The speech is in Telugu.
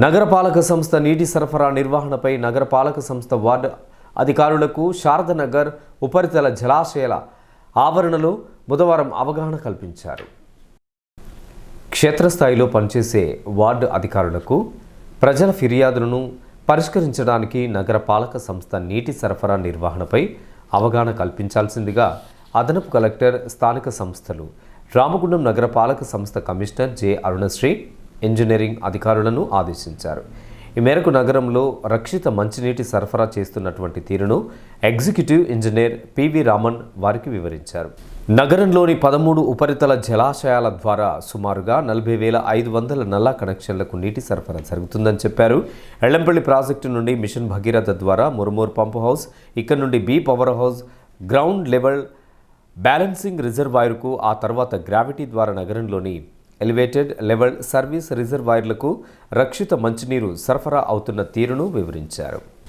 నగరపాలక సంస్థ నీటి సరఫరా నిర్వహణపై నగరపాలక సంస్థ వార్డు అధికారులకు శారదనగర్ ఉపరితల జలాశయాల ఆవరణలో బుధవారం అవగాహన కల్పించారు. క్షేత్రస్థాయిలో పనిచేసే వార్డు అధికారులకు ప్రజల ఫిర్యాదులను పరిష్కరించడానికి నగరపాలక సంస్థ నీటి సరఫరా నిర్వహణపై అవగాహన కల్పించాల్సిందిగా అదనపు కలెక్టర్ స్థానిక సంస్థలు రామగుండం నగరపాలక సంస్థ కమిషనర్ జె. అరుణశ్రీ ఇంజనీరింగ్ అధికారులను ఆదేశించారు. ఈ మేరకు నగరంలో రక్షిత మంచినీటి సరఫరా చేస్తున్నటువంటి తీరును ఎగ్జిక్యూటివ్ ఇంజనీర్ పివి రామన్ వారికి వివరించారు. నగరంలోని పదమూడు ఉపరితల జలాశయాల ద్వారా సుమారుగా నలభై వేల ఐదు వందల నల్లా కనెక్షన్లకు నీటి సరఫరా జరుగుతుందని చెప్పారు. ఎళ్ళంపల్లి ప్రాజెక్టు నుండి మిషన్ భగీరథ ద్వారా మురుమూర్ పంప్ హౌస్ ఇక్కడ నుండి B power house ground level balancing రిజర్వాయర్కు ఆ తర్వాత గ్రావిటీ ద్వారా నగరంలోని ఎలివేటెడ్ లెవెల్ సర్వీస్ రిజర్వాయర్లకు రక్షిత మంచినీరు సరఫరా అవుతున్న తీరును వివరించారు.